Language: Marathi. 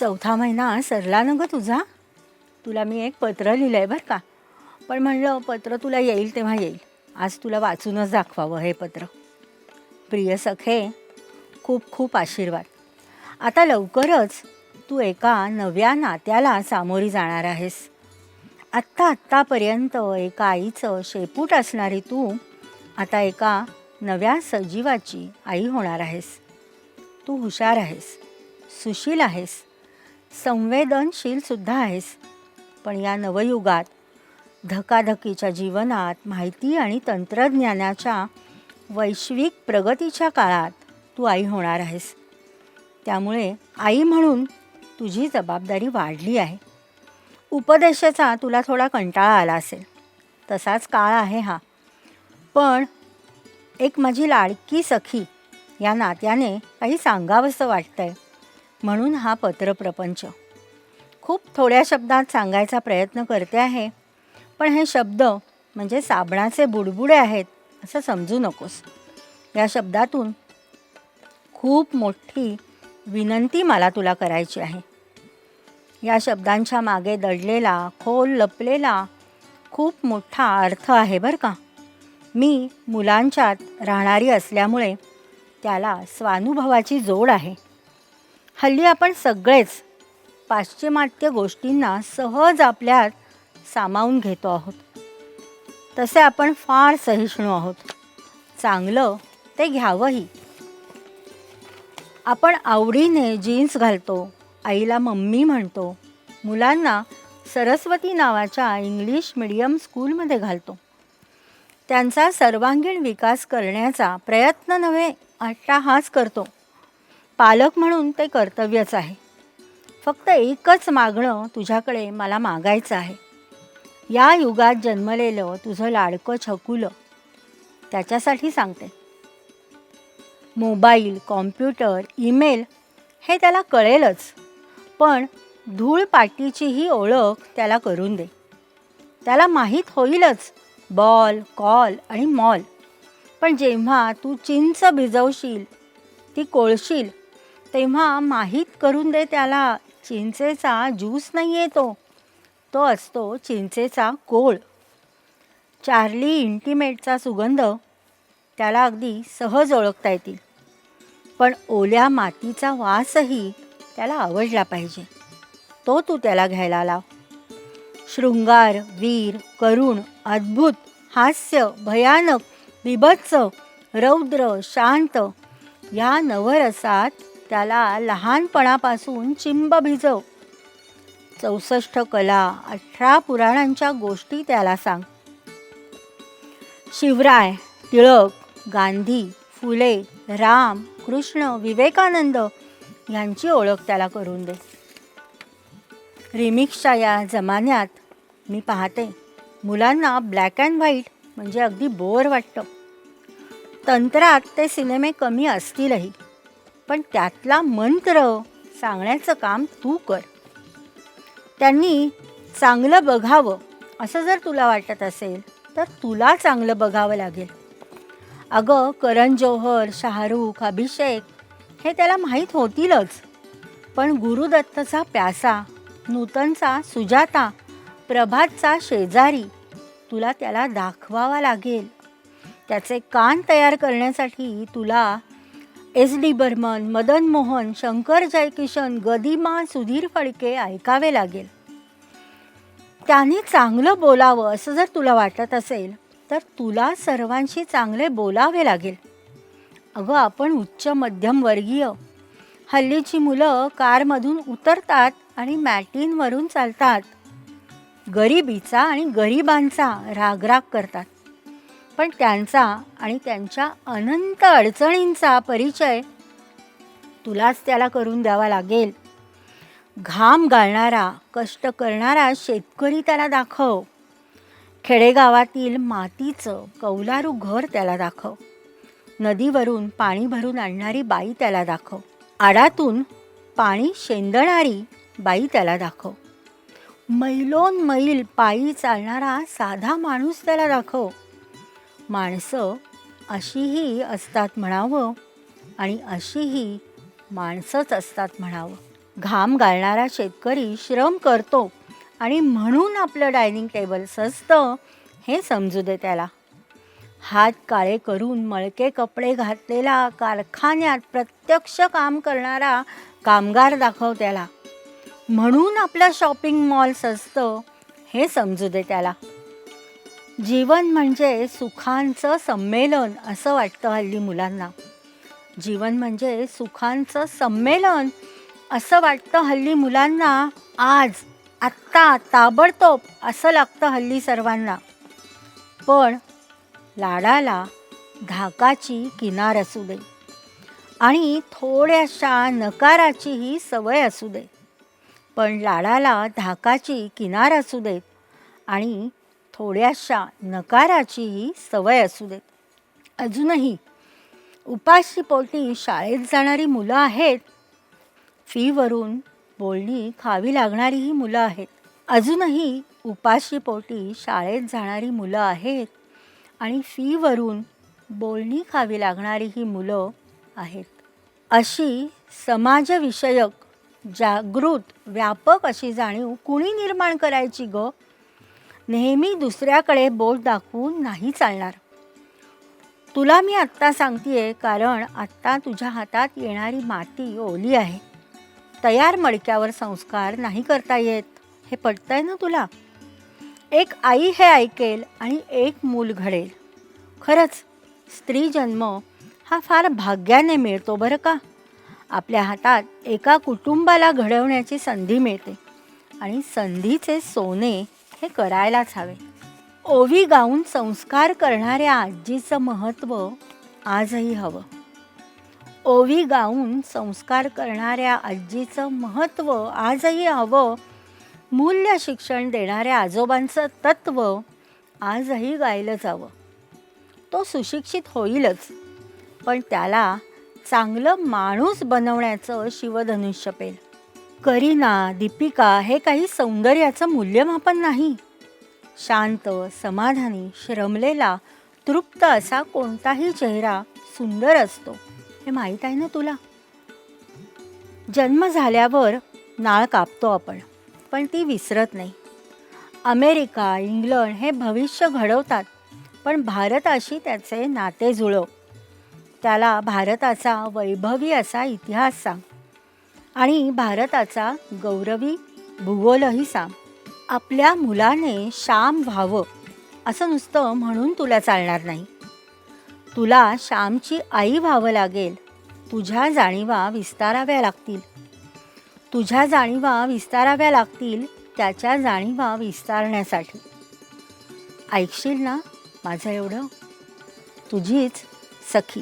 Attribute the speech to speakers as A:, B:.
A: चौथा महिना सरला ना गं तुझा? तुला मी एक पत्र लिहिलं आहे बरं का. पण म्हणलं पत्र तुला येईल तेव्हा येईल. आज तुला वाचूनच दाखवावं हे पत्र. प्रिय सखे खूप खूप आशीर्वाद. आता लवकरच तू एका नव्या नात्याला सामोरी जाणार आहेस. आत्ता आत्तापर्यंत एका आईचं शेपूट असणारी तू आता एका नव्या सजीवाची आई होणार आहेस. तू हुशार आहेस सुशील आहेस. संवेदनशीलसुद्धा आहेस. पण या नवयुगात धकाधकीच्या जीवनात माहिती आणि तंत्रज्ञानाच्या वैश्विक प्रगतीच्या काळात तू आई होणार आहेस. त्यामुळे आई म्हणून तुझी जबाबदारी वाढली आहे. उपदेशाचा तुला थोडा कंटाळा आला असेल. तसाच काळ आहे हा. पण एक माझी लाडकी सखी या नात्याने काही सांगावंसं वाटतंय. म्हणून हा पत्रप्रपंच. खूप थोड्या शब्दात सांगायचा प्रयत्न करते आहे पण हे शब्द म्हणजे साबणाचे बुडबुडे आहेत असं समजू नकोस. या शब्दातून खूप मोठी विनंती मला तुला करायची आहे. या शब्दांच्या मागे दडलेला खोल लपलेला खूप मोठा अर्थ आहे बरं का. मी मुलांच्यात राहणारी असल्यामुळे त्याला स्वानुभवाची जोड आहे. हल्ली आपण सगळेच पाश्चिमात्य गोष्टींना सहज आपल्यात सामावून घेतो आहोत. तसे आपण फार सहिष्णू आहोत. चांगलं ते घ्यावंही. आपण आवडीने जीन्स घालतो आईला मम्मी म्हणतो मुलांना सरस्वती नावाच्या इंग्लिश मिडियम स्कूलमध्ये घालतो. त्यांचा सर्वांगीण विकास करण्याचा प्रयत्न नव्हे अट्टाहास करतो. पालक म्हणून ते कर्तव्यच आहे. फक्त एकच मागणं तुझ्याकडे मला मागायचं आहे. या युगात जन्मलेलं तुझं लाडकं छकुलं त्याच्यासाठी सांगते. मोबाईल कॉम्प्युटर ईमेल हे त्याला कळेलच पण धूळ पाटीची ही ओळख त्याला करून दे. त्याला माहीत होईलच बॉल कॉल आणि मॉल. पण जेव्हा तू चिंच भिजवशील ती कोळशील तेव्हा माहीत करून दे त्याला चिंचेचा ज्यूस नाही येतो तो असतो चिंचेचा गोळ. चार्ली इंटिमेटचा सुगंध त्याला अगदी सहज ओळखता येतील. पण ओल्या मातीचा वासही त्याला आवडला पाहिजे. तो तू त्याला घ्यायला लाव. शृंगार वीर करुण अद्भुत हास्य भयानक बिभत्स रौद्र शांत या नवरसात त्याला लहानपणापासून चिंब भिजव. चौसष्ट कला अठरा पुराणांच्या गोष्टी त्याला सांग. शिवराय टिळक गांधी फुले राम कृष्ण विवेकानंद यांची ओळख त्याला करून दे. रिमिक्सच्या या जमान्यात मी पाहते मुलांना ब्लॅक अँड व्हाईट म्हणजे अगदी बोर वाटतं. तंत्रात ते सिनेमे कमी असतीलही. पण त्यातला मंत्र सांगण्याचं काम तू कर. त्यांनी चांगलं बघावं असं जर तुला वाटत असेल तर तुला चांगलं बघावं लागेल. अगं करण जोहर शाहरुख अभिषेक हे त्याला माहीत होतीलच. पण गुरुदत्तचा प्यासा नूतनचा सुजाता प्रभातचा शेजारी तुला त्याला दाखवावा लागेल. त्याचे कान तयार करण्यासाठी तुला एस डी बर्मन मदन मोहन शंकर जयकिशन गदिमा सुधीर फडके ऐकावे लागेल. त्याने चांगलं बोलावं असं जर तुला वाटत असेल तर तुला सर्वांशी चांगले बोलावे लागेल. अगं आपण उच्च मध्यमवर्गीय हल्लीची मुलं कारमधून उतरतात आणि मॅटीनवरून चालतात. गरिबीचा आणि गरिबांचा रागराग करतात. पण त्यांचा आणि त्यांच्या अनंत अडचणींचा परिचय तुलाच त्याला करून द्यावा लागेल. घाम गाळणारा कष्ट करणारा शेतकरी त्याला दाखव. खेडेगावातील मातीचं कौलारू घर त्याला दाखव. नदीवरून पाणी भरून आणणारी बाई त्याला दाखव. आडातून पाणी शेंदणारी बाई त्याला दाखव. मैलोन मैल पायी चालणारा साधा माणूस त्याला दाखव. माणसं अशीही असतात म्हणावं आणि अशीही माणसंच असतात म्हणावं. घाम गाळणारा शेतकरी श्रम करतो आणि म्हणून आपलं डायनिंग टेबल सजतं हे समजू दे त्याला. हात काळे करून मळके कपडे घातलेला कारखान्यात प्रत्यक्ष काम करणारा कामगार दाखव त्याला. म्हणून आपलं शॉपिंग मॉल सजतं हे समजू दे त्याला. जीवन म्हणजे सुखांचं संमेलन असं वाटतं हल्ली मुलांना. जीवन म्हणजे सुखांचं संमेलन असं वाटतं हल्ली मुलांना. आज आत्ता ताबडतोब असं लागतं हल्ली सर्वांना. पण लाडाला धाकाची किनार असू दे. आणि थोड्याशा नकाराचीही सवय असू दे. पण लाडाला धाकाची किनार असू देत. आणि थोड्याशा नकाराचीही सवय असू देत. अजूनही उपाशीपोटी शाळेत जाणारी मुलं आहेत. फीवरून बोलणी खावी लागणारीही मुलं आहेत. अजूनही उपाशीपोटी शाळेत जाणारी मुलं आहेत आणि फीवरून बोलणी खावी लागणारी ही मुलं आहेत. अशी समाजविषयक जागृत व्यापक अशी जाणीव कुणी निर्माण करायची ग? नेहमी दुसऱ्याकडे बोट दाखवून नाही चालणार. तुला मी आत्ता सांगतेय कारण आत्ता तुझ्या हातात येणारी माती ओली आहे. तयार मडक्यावर संस्कार नाही करता येत. हे पटतंय ना तुला? एक आई हे ऐकेल आणि एक मूल घडेल. खरंच स्त्री जन्म हा फार भाग्याने मिळतो बरं का? आपल्या हातात एका कुटुंबाला घडवण्याची संधी मिळते आणि संधीचे सोने हे करायलाच हवे. ओवी गाऊन संस्कार करणाऱ्या आजीचं महत्त्व आजही हवं. ओवी गाऊन संस्कार करणाऱ्या आजीचं महत्त्व आजही हवं. मूल्य शिक्षण देणाऱ्या आजोबांचं तत्त्व आजही गायलं जावं. तो सुशिक्षित होईलच पण त्याला चांगलं माणूस बनवण्याचं शिवधनुष्य पेल. करीना दीपिका हे काही सौंदर्याचं मूल्यमापन नाही. शांत समाधानी श्रमलेला तृप्त असा कोणताही चेहरा सुंदर असतो. हे माहीत आहे ना तुला? जन्म झाल्यावर नाळ कापतो आपण पण ती विसरत नाही. अमेरिका इंग्लंड हे भविष्य घडवतात पण भारताशी त्याचे नाते जुळव. त्याला भारताचा वैभवी असा इतिहास सांग. आणि भारताचा गौरवी भूगोलही सांग आपल्या मुलाने श्याम व्हावं असं नुसतं म्हणून तुला चालणार नाही. तुला श्यामची आई व्हावं लागेल तुझ्या जाणीवा विस्ताराव्या लागतील. तुझ्या जाणीवा विस्ताराव्या लागतील त्याच्या जाणीवा विस्तारण्यासाठी. ऐकशील ना माझं एवढं? तुझीच सखी.